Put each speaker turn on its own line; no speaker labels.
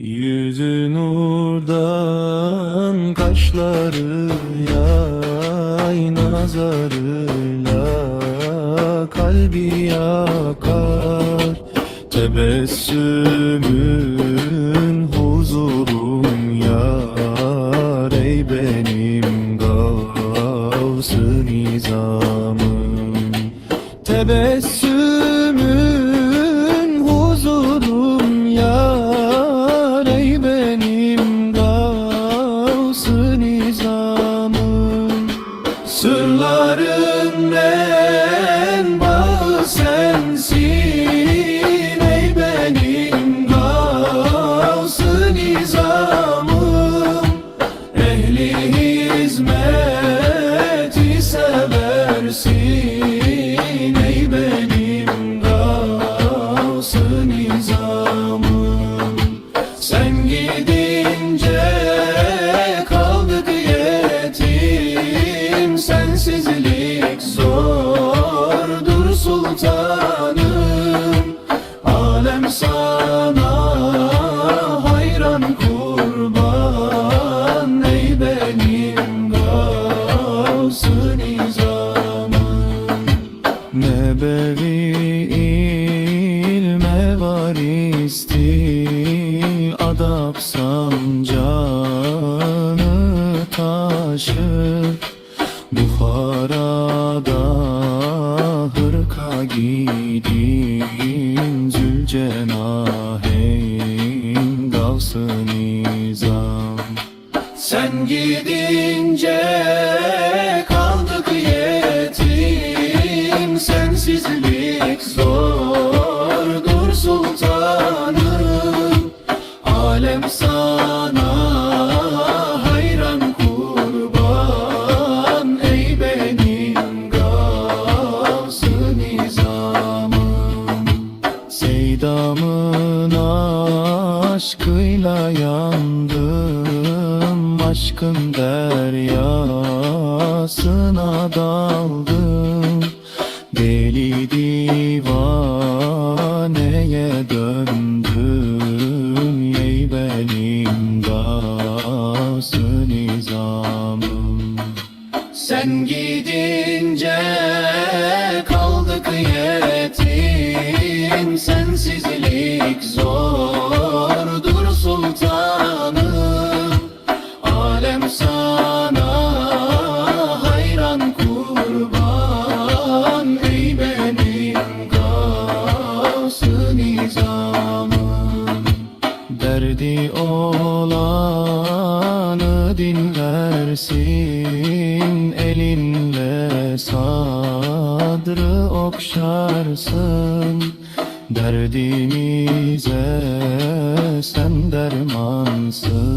Yüzü nurdan kaşları yay nazarıyla kalbi yakar. Tebessümün huzurun yar ey benim gavs-ı nizamım. Tebessümün sensin ey benim gavs-ı nizamım? Ehli hizmeti seversin ey benim gavs-ı nizamım? Sen gidince gavs-ı nizamım Nebevi ilme varisti Adap sancağını Buhara'da hırka giydin Zülcenaheyn gavs-ı sen gidince Sensizlik zordur sultanım. Alem sana hayran kurban. Ey benim gavs-ı nizamım. Seydamın aşkıyla yandım. Aşkın deryasına daldım Deli divaneye döndüm Ey benim gavs-ı nizamım. Sen gidince kaldık yetim Sensizlik zordur okşarsın Derdimize sen dermansın